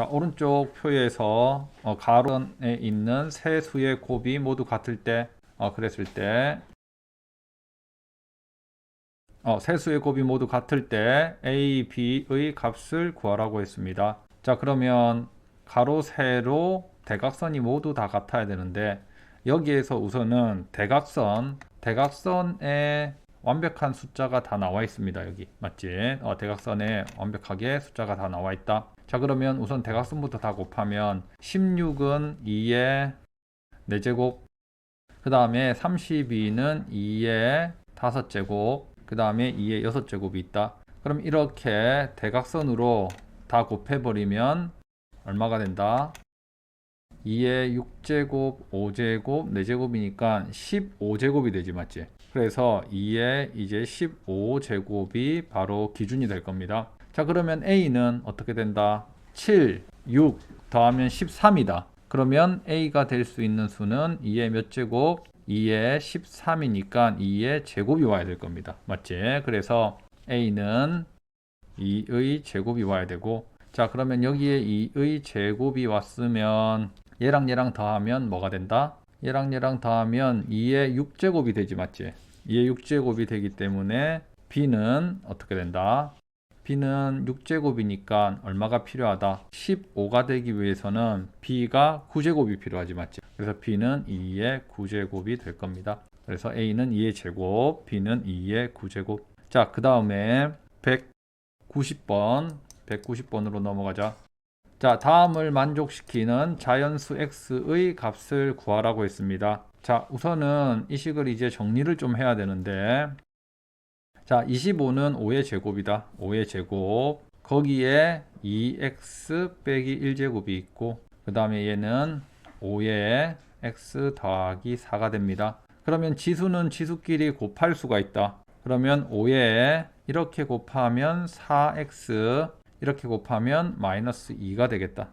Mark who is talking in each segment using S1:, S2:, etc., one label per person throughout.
S1: 자 오른쪽 표에서 어, 가론에 있는 세 수의 곱이 모두 같을 때 어, 그랬을 때 어, 세 수의 곱이 모두 같을 때 a, b의 값을 구하라고 했습니다. 자 그러면 가로 세로 대각선이 모두 다 같아야 되는데 여기에서 우선은 대각선 대각선에 완벽한 숫자가 다 나와 있습니다. 여기 맞지? 어, 대각선에 완벽하게 숫자가 다 나와 있다. 자 그러면 우선 대각선부터 다 곱하면 16은 2의 4제곱 그 다음에 32는 2의 5제곱 그 다음에 2의 6제곱이 있다. 그럼 이렇게 대각선으로 다 곱해버리면 얼마가 된다? 2의 6제곱, 5제곱, 4제곱이니까 15제곱이 되지 맞지? 그래서 2의 이제 15제곱이 바로 기준이 될 겁니다. 자 그러면 A는 어떻게 된다? 7, 6 더하면 13이다. 그러면 A가 될 수 있는 수는 2의 몇 제곱? 2의 13이니까 2의 제곱이 와야 될 겁니다. 맞지? 그래서 A는 2의 제곱이 와야 되고 자 그러면 여기에 2의 제곱이 왔으면 얘랑 얘랑 더하면 뭐가 된다? 얘랑 얘랑 더하면 2의 6제곱이 되지 맞지? 2의 6제곱이 되기 때문에 b는 어떻게 된다? B는 6제곱이니까 얼마가 필요하다? 15가 되기 위해서는 b가 9제곱이 필요하지 맞지? 그래서 b는 2의 9제곱이 될 겁니다. 그래서 a는 2의 제곱, b는 2의 9제곱. 자, 그 다음에 190번, 190번으로 넘어가자. 자, 다음을 만족시키는 자연수 x의 값을 구하라고 했습니다. 자, 우선은 이 식을 이제 정리를 좀 해야 되는데, 자, 25는 5의 제곱이다. 5의 제곱. 거기에 2x 빼기 1제곱이 있고, 그 다음에 얘는 5의 x 더하기 4가 됩니다. 그러면 지수는 지수끼리 곱할 수가 있다. 그러면 5에 이렇게 곱하면 4x 이렇게 곱하면 마이너스 2가 되겠다.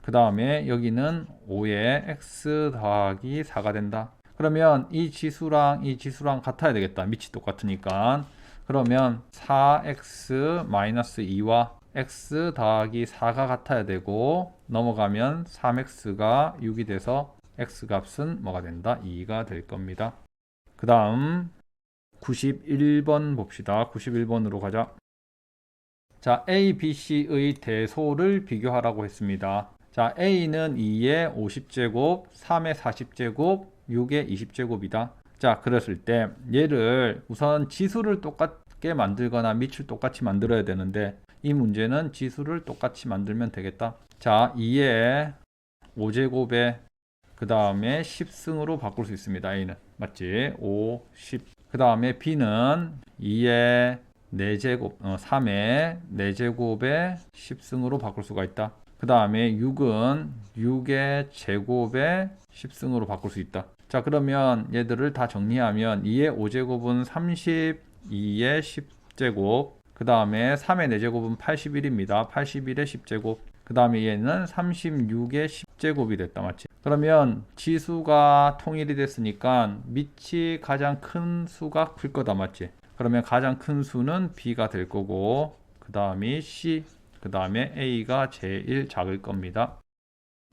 S1: 그 다음에 여기는 5에 x 더하기 4가 된다. 그러면 이 지수랑 이 지수랑 같아야 되겠다. 밑이 똑같으니까. 그러면 4x 마이너스 2와 x 더하기 4가 같아야 되고 넘어가면 3x가 6이 돼서 x 값은 뭐가 된다? 2가 될 겁니다. 그 다음 91번 봅시다. 91번으로 가자. 자, A, B, C의 대소를 비교하라고 했습니다. 자, A는 2의 50제곱, 3의 40제곱, 6의 20제곱이다. 자, 그랬을 때 얘를 우선 지수를 똑같게 만들거나 밑을 똑같이 만들어야 되는데 이 문제는 지수를 똑같이 만들면 되겠다. 자, 2의 5제곱에 그 다음에 10승으로 바꿀 수 있습니다. A는 맞지? 5, 10. 그 다음에 B는 2의 4제곱, 어, 3의 4제곱에 10승으로 바꿀 수가 있다. 그 다음에 6은 6의 제곱에 10승으로 바꿀 수 있다. 자, 그러면 얘들을 다 정리하면 2의 5제곱은 32의 10제곱, 그 다음에 3의 4제곱은 81입니다. 81의 10제곱. 그 다음에 얘는 36의 10제곱이 됐다. 맞지? 그러면 지수가 통일이 됐으니까 밑이 가장 큰 수가 클 거다. 맞지? 그러면 가장 큰 수는 B가 될 거고 그 다음이 C 그 다음에 A가 제일 작을 겁니다.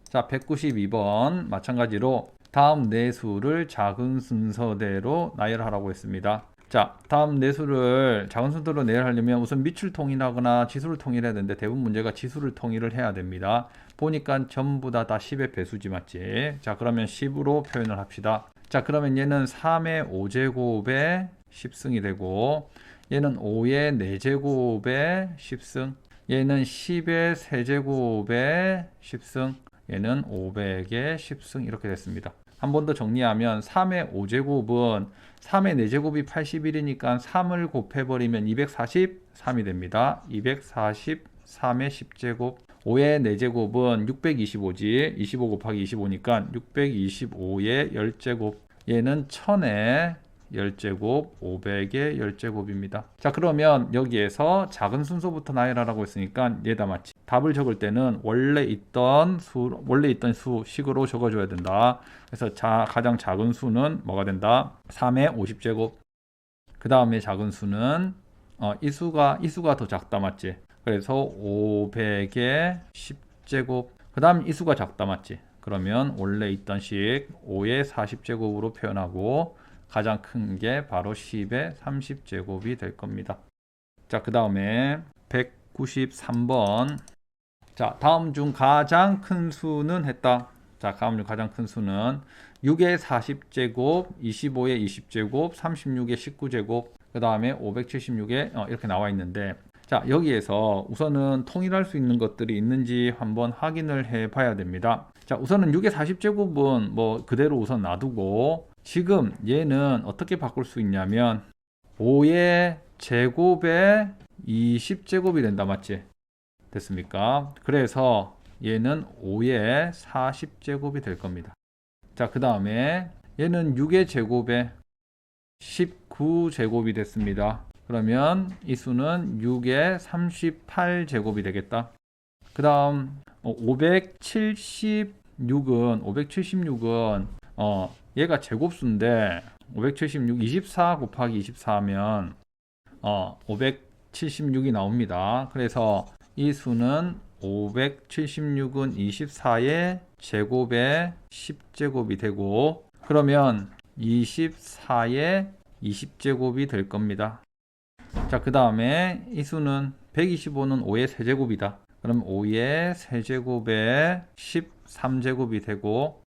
S1: 자 192번 마찬가지로 다음 네 수를 작은 순서대로 나열하라고 했습니다. 자 다음 네 수를 작은 순서대로 나열하려면 우선 밑을 통일하거나 지수를 통일해야 되는데 대부분 문제가 지수를 통일을 해야 됩니다. 보니까 전부 다 다 10의 배수지 맞지? 자 그러면 10으로 표현을 합시다. 자 그러면 얘는 3의 5제곱에 10승이 되고 얘는 5의 4제곱에 10승 얘는 10의 세제곱에 10승 얘는 500의 10승 이렇게 됐습니다. 한 번 더 정리하면 3의 5제곱은 3의 4제곱이 81이니까 3을 곱해버리면 243이 됩니다. 243의 10제곱 5의 4제곱은 625지 25 곱하기 25니까 625의 10제곱 얘는 1000의 10제곱 500의 10제곱입니다. 자 그러면 여기에서 작은 순서부터 나열하라고 했으니까 얘다 맞지. 답을 적을 때는 원래 있던 수 원래 있던 수식으로 적어줘야 된다. 그래서 자, 가장 작은 수는 뭐가 된다? 3의 50제곱. 그 다음에 작은 수는 어, 이 수가 이 수가 더 작다 맞지? 그래서 500의 40제곱 그 다음 이 수가 작다 맞지? 그러면 원래 있던 식 5의 40제곱으로 표현하고 가장 큰 게 바로 10의 30제곱이 될 겁니다. 자, 그 다음에 193번. 자, 다음 중 가장 큰 수는 했다. 자, 다음 중 가장 큰 수는 6의 40제곱, 25의 20제곱, 36의 19제곱, 그 다음에 576에 어, 이렇게 나와 있는데, 자, 여기에서 우선은 통일할 수 있는 것들이 있는지 한번 확인을 해 봐야 됩니다. 자, 우선은 6의 40제곱은 뭐 그대로 우선 놔두고, 지금 얘는 어떻게 바꿀 수 있냐면, 5의 제곱에 20제곱이 된다, 맞지? 됐습니까? 그래서 얘는 5의 40제곱이 될 겁니다. 자, 그 다음에 얘는 6의 제곱에 19제곱이 됐습니다. 그러면 이 수는 6의 38제곱이 되겠다. 그 다음 576은 576은 어 얘가 제곱수인데 576 24 곱하기 24하면 어 576이 나옵니다. 그래서 이 수는 576은 24의 제곱에 10제곱이 되고 그러면 24의 20제곱이 될 겁니다. 자, 그 다음에 이 수는 125는 5의 세제곱이다. 그럼 5의 세제곱에 13제곱이 되고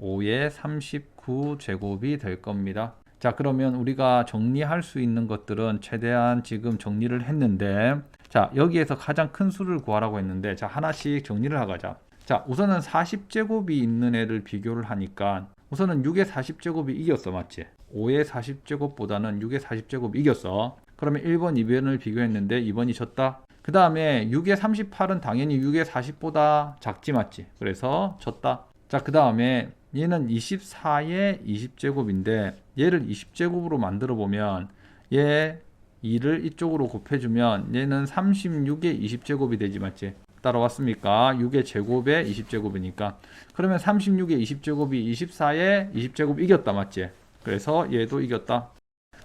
S1: 5의 39 제곱이 될 겁니다. 자, 그러면 우리가 정리할 수 있는 것들은 최대한 지금 정리를 했는데 자, 여기에서 가장 큰 수를 구하라고 했는데 자, 하나씩 정리를 하가자. 자, 우선은 40제곱이 있는 애를 비교를 하니까 우선은 6의 40제곱이 이겼어, 맞지? 5의 40제곱보다는 6의 40제곱 이겼어. 그러면 1번, 2번을 비교했는데 2번이 졌다. 그 다음에 6의 38은 당연히 6의 40보다 작지, 맞지? 그래서 졌다. 자, 그 다음에 얘는 24의 20제곱인데 얘를 20제곱으로 만들어 보면 얘 2를 이쪽으로 곱해주면 얘는 36의 20제곱이 되지 맞지? 따라왔습니까? 6의 제곱에 20제곱이니까 그러면 36의 20제곱이 24의 20제곱 이겼다 맞지? 그래서 얘도 이겼다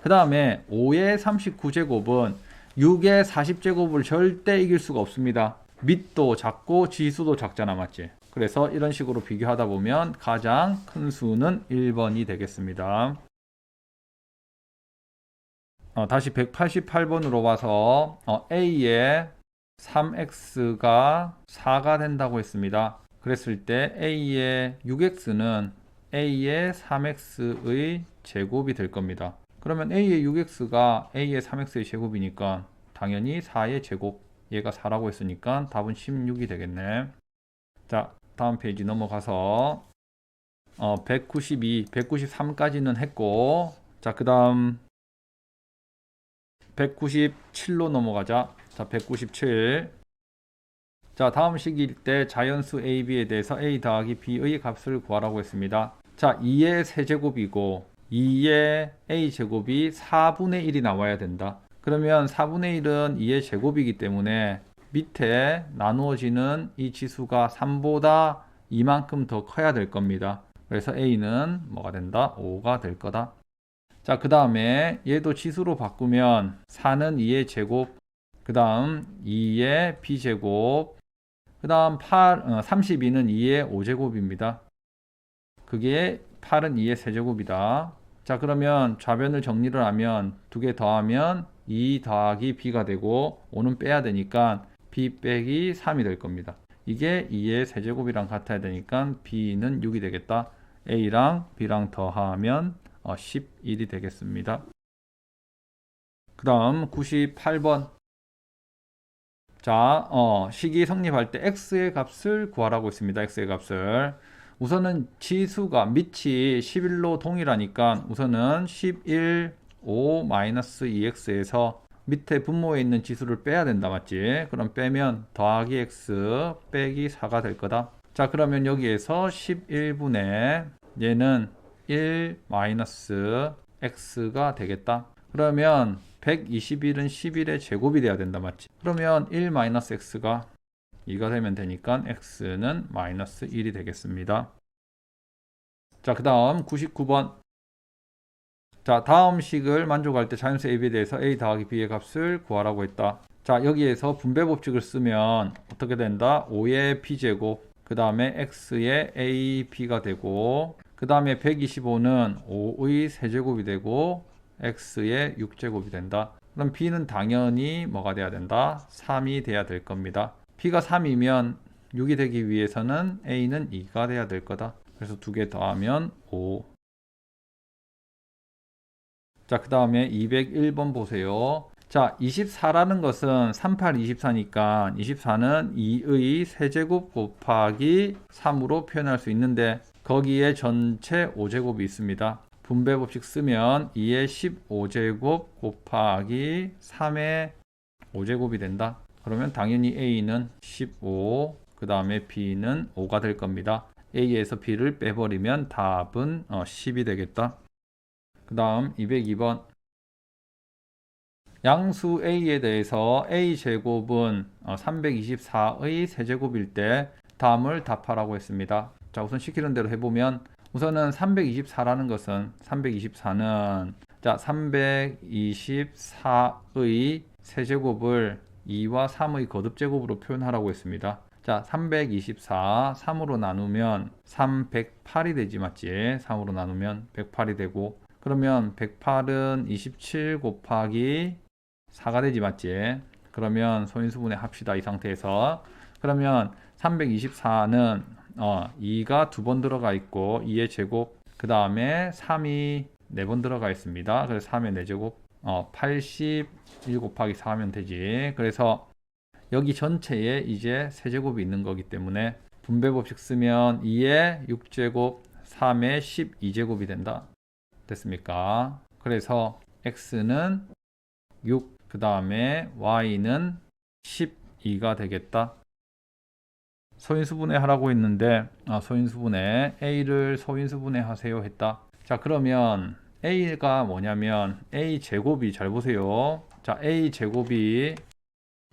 S1: 그 다음에 5의 39제곱은 6의 40제곱을 절대 이길 수가 없습니다 밑도 작고 지수도 작잖아 맞지? 그래서 이런 식으로 비교하다 보면 가장 큰 수는 1번이 되겠습니다 어, 다시 188번으로 와서 어, A의 3x가 4가 된다고 했습니다. 그랬을 때 A의 6x는 A의 3x의 제곱이 될 겁니다. 그러면 A의 6x가 A의 3x의 제곱이니까 당연히 4의 제곱 얘가 4라고 했으니까 답은 16이 되겠네. 자, 다음 페이지 넘어가서 어, 192, 193까지는 했고 자, 그 다음 197로 넘어가자. 자, 197. 자, 다음 식일 때 자연수 a, b에 대해서 a 더하기 b의 값을 구하라고 했습니다. 자, 2의 세제곱이고 2의 a 제곱이 4분의 1이 나와야 된다. 그러면 4분의 1은 2의 제곱이기 때문에 밑에 나누어지는 이 지수가 3보다 이만큼 더 커야 될 겁니다. 그래서 a는 뭐가 된다? 5가 될 거다. 자, 그 다음에 얘도 지수로 바꾸면 4는 2의 제곱, 그 다음 2의 b제곱, 그 다음 8, 어, 32는 2의 5제곱입니다. 그게 8은 2의 세제곱이다. 자, 그러면 좌변을 정리를 하면 두 개 더하면 2 더하기 b가 되고 5는 빼야 되니까 b 빼기 3이 될 겁니다. 이게 2의 세제곱이랑 같아야 되니까 b는 6이 되겠다. a랑 b랑 더하면 11이 어, 되겠습니다. 그 다음 98번 자, 어, 식이 성립할 때 x의 값을 구하라고 있습니다. x의 값을 우선은 지수가 밑이 11로 동일하니까 우선은 11 5-2x에서 밑에 분모에 있는 지수를 빼야 된다 맞지? 그럼 빼면 더하기 x 빼기 4가 될 거다. 자 그러면 여기에서 11분의 얘는 1 마이너스 x가 되겠다. 그러면 121은 11의 제곱이 돼야 된다. 맞지? 그러면 1 마이너스 x가 2가 되면 되니까 x는 마이너스 1이 되겠습니다. 자, 그 다음 99번. 자, 다음 식을 만족할 때 자연수 ab에 대해서 a 더하기 b의 값을 구하라고 했다. 자, 여기에서 분배 법칙을 쓰면 어떻게 된다? 5의 b제곱, 그 다음에 x의 ab가 되고, 그 다음에 125는 5의 세제곱이 되고, x의 6제곱이 된다. 그럼 b는 당연히 뭐가 돼야 된다? 3이 돼야 될 겁니다. b가 3이면 6이 되기 위해서는 a는 2가 돼야 될 거다. 그래서 두 개 더하면 5. 자, 그 다음에 201번 보세요. 자, 24라는 것은 38, 24니까 24는 2의 세제곱 곱하기 3으로 표현할 수 있는데 거기에 전체 5제곱이 있습니다. 분배 법칙 쓰면 2의 15제곱 곱하기 3의 5제곱이 된다. 그러면 당연히 A는 15, 그 다음에 B는 5가 될 겁니다. A에서 B를 빼버리면 답은 10이 되겠다. 그 다음 202번 양수 A에 대해서 A제곱은 324의 세제곱일 때 다음을 답하라고 했습니다. 자 우선 시키는 대로 해보면 우선은 324라는 것은 324는 자 324의 세제곱을 2와 3의 거듭제곱으로 표현하라고 했습니다. 자, 324, 3으로 나누면 3, 108이 되지 맞지? 3으로 나누면 108이 되고 그러면 108은 27 곱하기 4가 되지 맞지? 그러면 소인수분해 합시다. 이 상태에서 그러면 324는 어, 2가 두 번 들어가 있고 2의 제곱 그 다음에 3이 네 번 들어가 있습니다. 그래서 3의 4제곱 어, 81 곱하기 4 하면 되지. 그래서 여기 전체에 이제 세제곱이 있는 거기 때문에 분배 법칙 쓰면 2의 6제곱, 3의 12제곱이 된다. 됐습니까? 그래서 x는 6, 그 다음에 y는 12가 되겠다. 소인수분해 하라고 했는데 아, 소인수분해 a를 소인수분해 하세요 했다. 자 그러면 a가 뭐냐면 a 제곱이 잘 보세요. 자 a 제곱이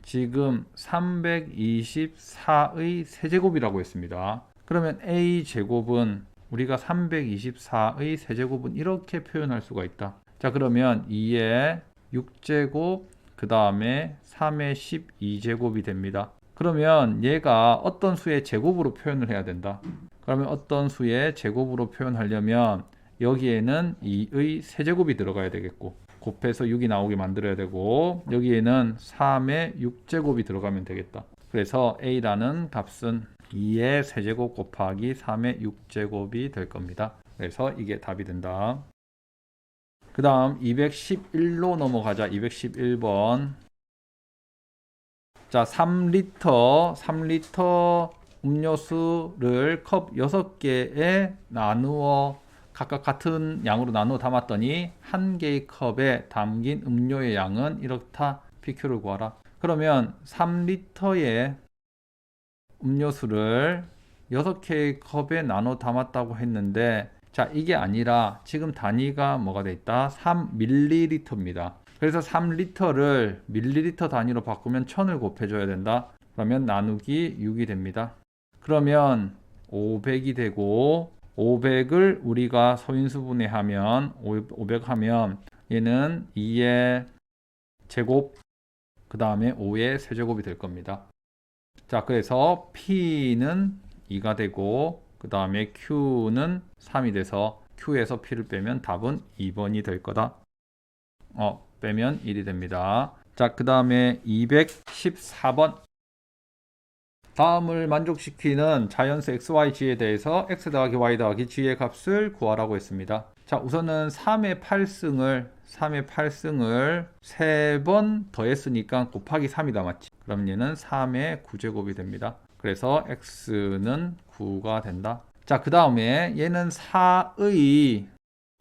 S1: 지금 324의 세제곱이라고 했습니다. 그러면 a 제곱은 우리가 324의 세제곱은 이렇게 표현할 수가 있다. 자 그러면 2의 6제곱 그 다음에 3의 12제곱이 됩니다. 그러면 얘가 어떤 수의 제곱으로 표현을 해야 된다. 그러면 어떤 수의 제곱으로 표현하려면 여기에는 2의 세제곱이 들어가야 되겠고 곱해서 6이 나오게 만들어야 되고 여기에는 3의 6제곱이 들어가면 되겠다. 그래서 a라는 값은 2의 세제곱 곱하기 3의 6제곱이 될 겁니다. 그래서 이게 답이 된다. 그 다음 211로 넘어가자. 211번. 자, 3리터, 3리터 음료수를 컵 6개에 나누어 각각 같은 양으로 나누어 담았더니 한 개의 컵에 담긴 음료의 양은 이렇다. PQ를 구하라. 그러면 3리터의 음료수를 6개의 컵에 나눠 담았다고 했는데 자 이게 아니라 지금 단위가 뭐가 돼 있다? 3ml입니다. 그래서 3리터를 밀리리터 단위로 바꾸면 1000을 곱해 줘야 된다. 그러면 나누기 6이 됩니다. 그러면 500이 되고 500을 우리가 소인수분해 하면 500 하면 얘는 2의 제곱 그 다음에 5의 세제곱이 될 겁니다 자, 그래서 P는 2가 되고 그 다음에 Q는 3이 돼서 Q에서 P를 빼면 답은 2번이 될 거다. 어, 빼면 1이 됩니다. 자, 그 다음에 214번. 다음을 만족시키는 자연수 XYG에 대해서 X 더하기 Y 더하기 G의 값을 구하라고 했습니다. 자, 우선은 3의 8승을 3의 8승을 3번 더했으니까 곱하기 3이다 맞지? 그럼 얘는 3의 9제곱이 됩니다. 그래서 x는 9가 된다. 자, 그 다음에 얘는 4의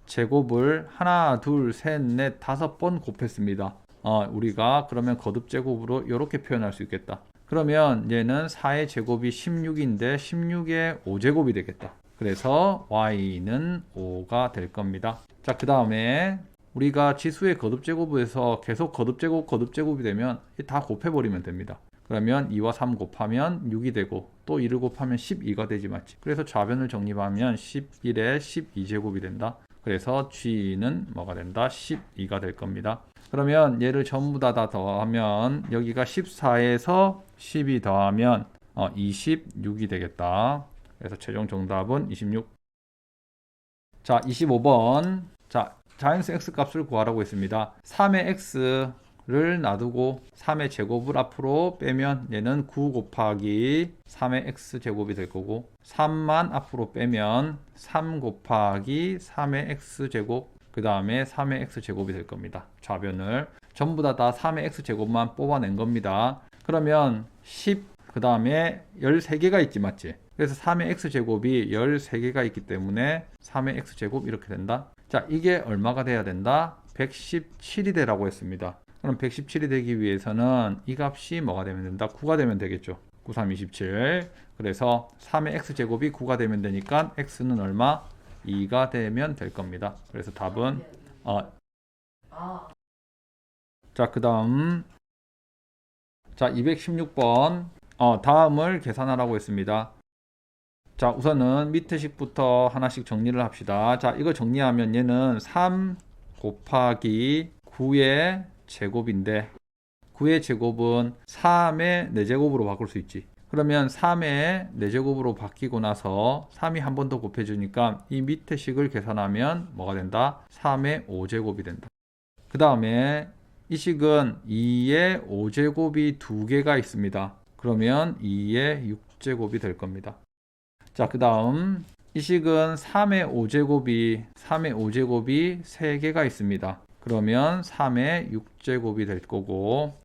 S1: 제곱을 하나, 둘, 셋, 넷, 다섯 번 곱했습니다. 어, 우리가 그러면 거듭 제곱으로 이렇게 표현할 수 있겠다. 그러면 얘는 4의 제곱이 16인데 16의 5제곱이 되겠다. 그래서 y는 5가 될 겁니다. 자, 그 다음에 우리가 지수의 거듭 제곱에서 계속 거듭 제곱, 거듭 제곱이 되면 다 곱해버리면 됩니다. 그러면 2와 3 곱하면 6이 되고 또 2를 곱하면 12가 되지 맞지. 그래서 좌변을 정립하면 11에 12제곱이 된다. 그래서 G는 뭐가 된다? 12가 될 겁니다. 그러면 얘를 전부 다, 다 더하면 여기가 14에서 12 더하면 어, 26이 되겠다. 그래서 최종 정답은 26. 자, 25번. 자, 자연수 x 값을 구하라고 했습니다. 3의 x를 놔두고 3의 제곱을 앞으로 빼면 얘는 9 곱하기 3의 x 제곱이 될 거고 3만 앞으로 빼면 3 곱하기 3의 x 제곱 그 다음에 3의 x 제곱이 될 겁니다. 좌변을 전부 다 다 3의 x 제곱만 뽑아낸 겁니다. 그러면 10 그 다음에 13개가 있지 맞지? 그래서 3의 x 제곱이 13개가 있기 때문에 3의 x 제곱 이렇게 된다. 자, 이게 얼마가 돼야 된다? 117이 되라고 했습니다. 그럼 117이 되기 위해서는 이 값이 뭐가 되면 된다? 9가 되면 되겠죠. 9, 3, 27. 그래서 3의 x 제곱이 9가 되면 되니까 x는 얼마? 2가 되면 될 겁니다. 그래서 답은 어,
S2: 아,
S1: 자, 그 다음 자, 216번 어, 다음을 계산하라고 했습니다. 자, 우선은 밑에 식부터 하나씩 정리를 합시다. 자, 이거 정리하면 얘는 3 곱하기 9의 제곱인데 9의 제곱은 3의 4제곱으로 바꿀 수 있지. 그러면 3의 4제곱으로 바뀌고 나서 3이 한 번 더 곱해주니까 이 밑에 식을 계산하면 뭐가 된다? 3의 5제곱이 된다. 그 다음에 이 식은 2의 5제곱이 두 개가 있습니다. 그러면 2의 6제곱이 될 겁니다. 자, 그 다음 이 식은 3의 5제곱이 3의 5제곱이 3개가 있습니다. 그러면 3의 6제곱이 될 거고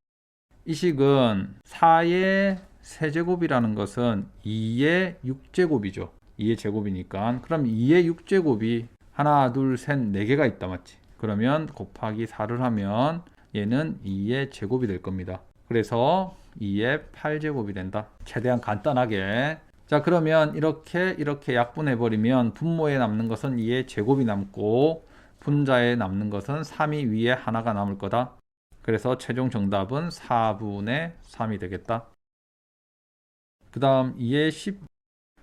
S1: 이 식은 4의 세제곱이라는 것은 2의 6제곱이죠. 2의 제곱이니까 그럼 2의 6제곱이 하나, 둘, 셋, 네 개가 있다 맞지? 그러면 곱하기 4를 하면 얘는 2의 제곱이 될 겁니다. 그래서 2의 8제곱이 된다. 최대한 간단하게. 자, 그러면 이렇게 이렇게 약분해 버리면 분모에 남는 것은 2의 제곱이 남고 분자에 남는 것은 3이 위에 하나가 남을 거다. 그래서 최종 정답은 4분의 3이 되겠다. 그 다음 2의 10,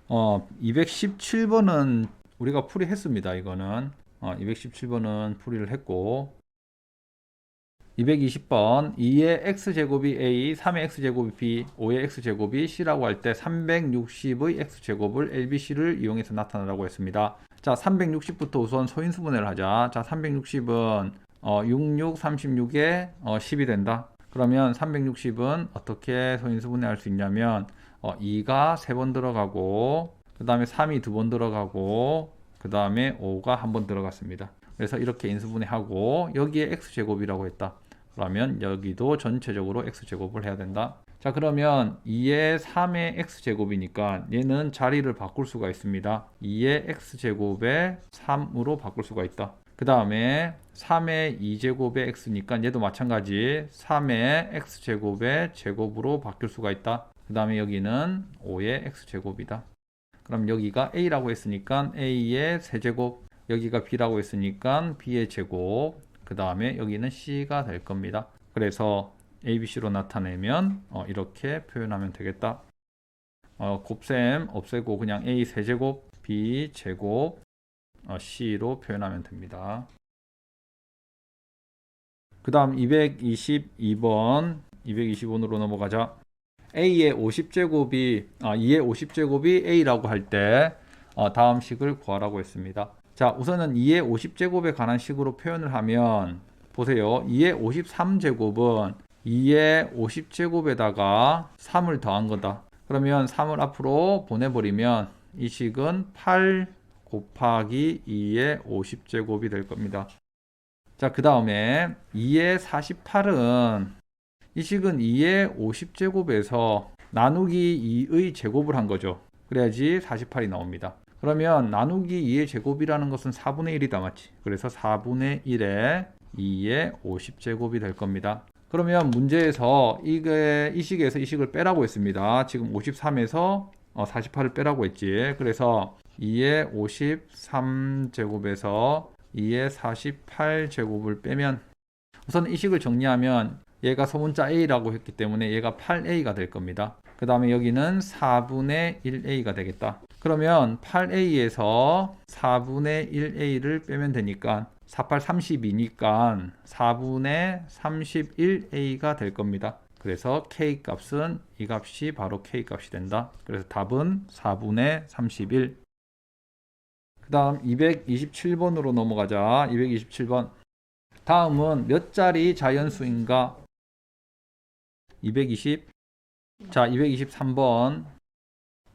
S1: 어, 217번은 우리가 풀이했습니다. 이거는. 어, 217번은 풀이를 했고 220번 2의 x제곱이 a, 3의 x제곱이 b, 5의 x제곱이 c라고 할 때 360의 x제곱을 LBC를 이용해서 나타내라고 했습니다. 자, 360부터 우선 소인수분해를 하자. 자, 360은 어, 66, 36에 어, 10이 된다. 그러면 360은 어떻게 소인수분해할 수 있냐면 어, 2가 3번 들어가고 그 다음에 3이 2번 들어가고 그 다음에 5가 한번 들어갔습니다. 그래서 이렇게 인수분해하고 여기에 x제곱이라고 했다. 그러면 여기도 전체적으로 x제곱을 해야 된다. 자 그러면 2의 3의 x제곱이니까 얘는 자리를 바꿀 수가 있습니다. 2의 x제곱에 3으로 바꿀 수가 있다. 그 다음에 3의 2제곱의 x니까 얘도 마찬가지 3의 x제곱의 제곱으로 바뀔 수가 있다. 그 다음에 여기는 5의 x제곱이다. 그럼 여기가 a라고 했으니까 a의 세제곱 여기가 b라고 했으니까 b의 제곱 그 다음에 여기는 c가 될 겁니다. 그래서 abc로 나타내면 어, 이렇게 표현하면 되겠다. 어, 곱셈 없애고 그냥 a 세제곱 b 제곱 어, c로 표현하면 됩니다. 그 다음 222번 225번으로 넘어가자. a의 50제곱이 아, 2의 50제곱이 a라고 할때 어, 다음 식을 구하라고 했습니다. 자, 우선은 2의 50제곱에 관한 식으로 표현을 하면 보세요. 2의 53제곱은 2의 50제곱에다가 3을 더한 거다. 그러면 3을 앞으로 보내버리면 이 식은 8 곱하기 2의 50제곱이 될 겁니다. 자, 그 다음에 2의 48은 이 식은 2의 50제곱에서 나누기 2의 제곱을 한 거죠. 그래야지 48이 나옵니다. 그러면 나누기 2의 제곱이라는 것은 4분의 1이다 맞지? 그래서 4분의 1에 2의 50제곱이 될 겁니다. 그러면 문제에서 이게 이 식에서 이 식을 빼라고 했습니다. 지금 53에서 48을 빼라고 했지. 그래서 2의 53제곱에서 2의 48제곱을 빼면 우선 이 식을 정리하면 얘가 소문자 a라고 했기 때문에 얘가 8a가 될 겁니다. 그 다음에 여기는 4분의 1a가 되겠다. 그러면 8a에서 4분의 1a를 빼면 되니까 48, 32니까 4분의 31a가 될 겁니다. 그래서 k 값은 이 값이 바로 k 값이 된다. 그래서 답은 4분의 31. 그 다음 227번으로 넘어가자. 227번. 다음은 몇 자리 자연수인가? 220. 자, 223번.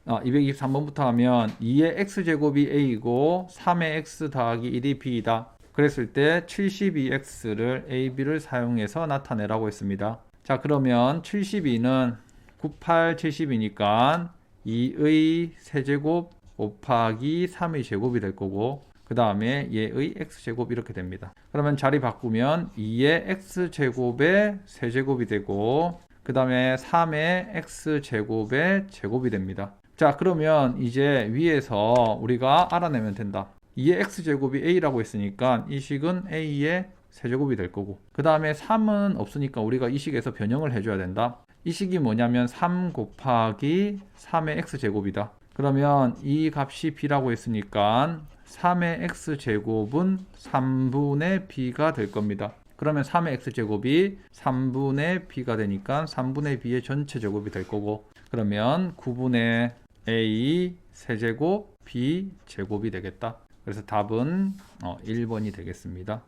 S1: 아, 223번부터 하면 2의 x제곱이 a이고 3의 x 더하기 1이 b이다. 그랬을 때 72x를 a, b를 사용해서 나타내라고 했습니다. 자, 그러면 72는 98, 70이니까 2의 세제곱 곱하기 3의 제곱이 될 거고 그 다음에 얘의 x제곱 이렇게 됩니다. 그러면 자리 바꾸면 2의 x제곱의 세제곱이 되고 그 다음에 3의 x제곱의 제곱이 됩니다. 자 그러면 이제 위에서 우리가 알아내면 된다. 2의 x제곱이 a라고 했으니까 이 식은 a의 세제곱이 될 거고 그 다음에 3은 없으니까 우리가 이 식에서 변형을 해줘야 된다. 이 식이 뭐냐면 3 곱하기 3의 x제곱이다. 그러면 이 값이 b라고 했으니까 3의 x제곱은 3분의 b가 될 겁니다. 그러면 3의 x제곱이 3분의 b가 되니까 3분의 b의 전체 제곱이 될 거고 그러면 9분의 a 세제곱 b 제곱이 되겠다. 그래서 답은 어, 1번이 되겠습니다.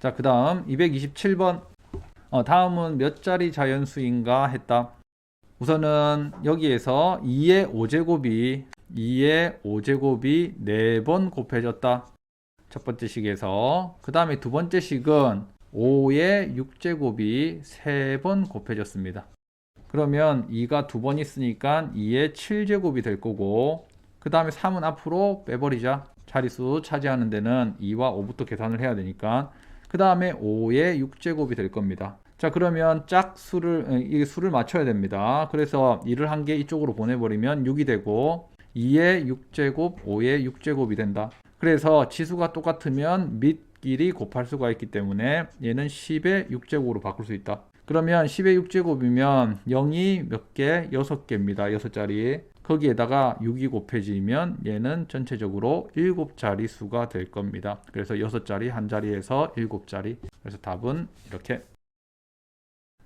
S1: 자, 그 다음 227번. 어, 다음은 몇 자리 자연수인가 했다. 우선은 여기에서 2의 5제곱이 2의 5제곱이 4번 곱해졌다. 첫 번째 식에서. 그 다음에 두 번째 식은 5의 6제곱이 3번 곱해졌습니다. 그러면 2가 두 번 있으니까 2의 7제곱이 될 거고 그 다음에 3은 앞으로 빼버리자. 자릿수 차지하는 데는 2와 5부터 계산을 해야 되니까 그 다음에 5의 6제곱이 될 겁니다. 자 그러면 짝수를 이 수를 맞춰야 됩니다. 그래서 2를 한 개 이쪽으로 보내버리면 6이 되고 2의 6제곱, 5의 6제곱이 된다. 그래서 치수가 똑같으면 밑끼리 곱할 수가 있기 때문에 얘는 10의 6제곱으로 바꿀 수 있다. 그러면 10의 6제곱이면 0이 몇 개? 6개입니다. 6자리. 거기에다가 6이 곱해지면 얘는 전체적으로 7자리 수가 될 겁니다. 그래서 6자리 한 자리에서 7자리. 그래서 답은 이렇게.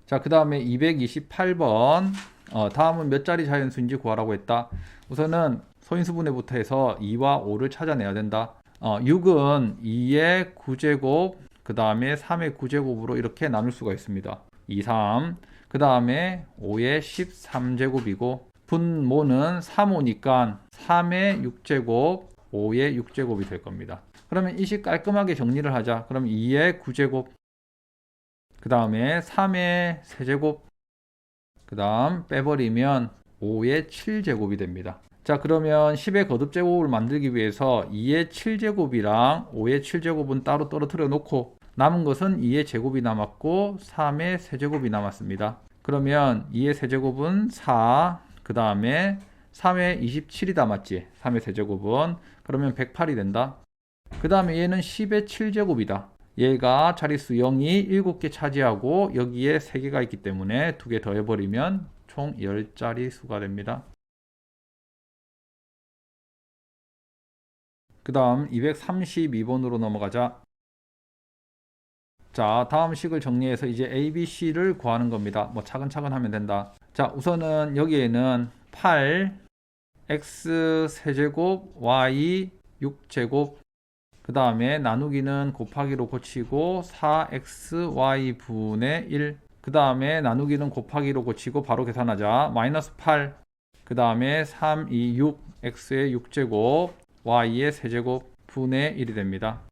S1: 자, 그 다음에 228번. 어, 다음은 몇 자리 자연수인지 구하라고 했다. 우선은 소인수분해부터 해서 2와 5를 찾아내야 된다. 어, 6은 2의 9제곱, 그 다음에 3의 9제곱으로 이렇게 나눌 수가 있습니다. 2, 3. 그 다음에 5의 13제곱이고, 분모는 3호니까 3의 6제곱, 5의 6제곱이 될 겁니다. 그러면 이 식 깔끔하게 정리를 하자. 그럼 2의 9제곱, 그 다음에 3의 세제곱, 그 다음 빼버리면 5의 7제곱이 됩니다. 자 그러면 10의 거듭제곱을 만들기 위해서 2의 7제곱이랑 5의 7제곱은 따로 떨어뜨려 놓고 남은 것은 2의 제곱이 남았고 3의 세제곱이 남았습니다. 그러면 2의 세제곱은 4, 그 다음에 3의 27이 남았지. 3의 세제곱은. 그러면 108이 된다. 그 다음에 얘는 10의 7제곱이다. 얘가 자릿수 0이 7개 차지하고 여기에 3개가 있기 때문에 2개 더해버리면 총 10자리 수가 됩니다. 그 다음 232번으로 넘어가자. 자, 다음 식을 정리해서 이제 A, B, C를 구하는 겁니다. 뭐 차근차근 하면 된다. 자, 우선은 여기에는 8, X 세제곱, Y 6제곱, 그 다음에 나누기는 곱하기로 고치고 4xy 분의 1. 그 다음에 나누기는 곱하기로 고치고 바로 계산하자. 마이너스 8. 그 다음에 3, 2, 6. x의 6제곱, y의 세제곱 분의 1이 됩니다.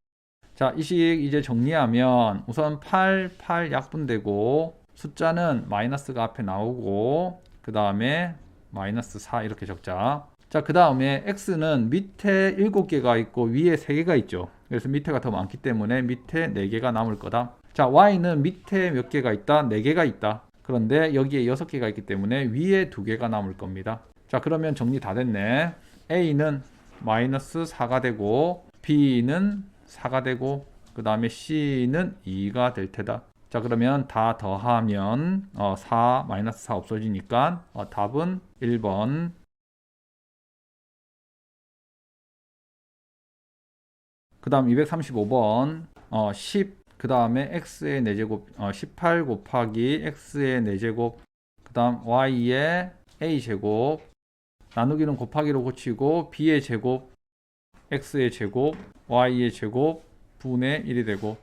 S1: 자, 이 식 이제 정리하면 우선 8, 8 약분되고 숫자는 마이너스가 앞에 나오고 그 다음에 마이너스 4 이렇게 적자. 자, 그 다음에 x는 밑에 7개가 있고 위에 3개가 있죠. 그래서 밑에가 더 많기 때문에 밑에 4개가 남을 거다. 자, y는 밑에 몇 개가 있다? 4개가 있다. 그런데 여기에 6개가 있기 때문에 위에 2개가 남을 겁니다. 자, 그러면 정리 다 됐네. a는 마이너스 4가 되고 b는 4가 되고 그 다음에 c는 2가 될 테다. 자 그러면 다 더하면 어, 4 마이너스 4 없어지니까 어, 답은 1번 그 다음 235번 어, 10그 다음에 x의 4제곱 어, 18 곱하기 x의 4제곱 그 다음 y의 a제곱 나누기는 곱하기로 고치고 b의 제곱 x의 제곱 y의 제곱 분의 1이 되고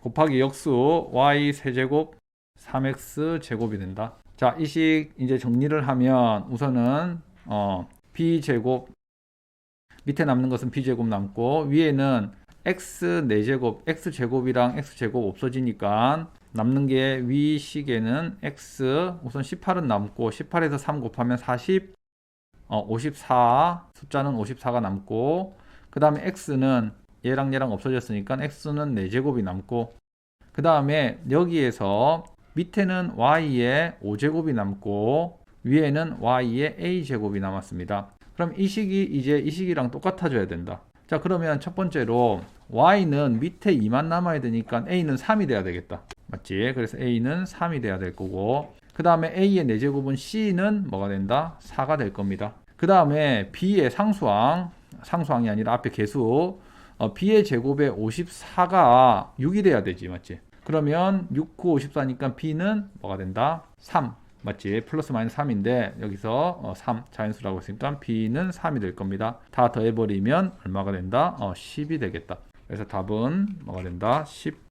S1: 곱하기 역수 y 세제곱 3x 제곱이 된다. 자, 이 식 이제 정리를 하면 우선은 어, b 제곱 밑에 남는 것은 b 제곱 남고 위에는 x 4제곱, x 제곱이랑 x 제곱 없어지니까 남는 게 위 식에는 x 우선 18은 남고 18에서 3 곱하면 40 어, 54 숫자는 54가 남고 그 다음에 x는 얘랑 얘랑 없어졌으니까 x는 4제곱이 남고 그 다음에 여기에서 밑에는 y의 5제곱이 남고 위에는 y의 a제곱이 남았습니다. 그럼 이 식이 이제 이 식이랑 똑같아져야 된다. 자 그러면 첫 번째로 y는 밑에 2만 남아야 되니까 a는 3이 돼야 되겠다. 맞지? 그래서 a는 3이 돼야 될 거고 그 다음에 a의 4제곱은 c는 뭐가 된다? 4가 될 겁니다. 그 다음에 b의 상수항 상수항이 아니라 앞에 개수 어, b의 제곱에 54가 6이 돼야 되지 맞지? 그러면 6, 9, 54니까 b는 뭐가 된다? 3 맞지? 플러스 마이너스 3인데 여기서 어, 3 자연수라고 했으니까 b는 3이 될 겁니다. 다 더해버리면 얼마가 된다? 어, 10이 되겠다. 그래서 답은 뭐가 된다? 10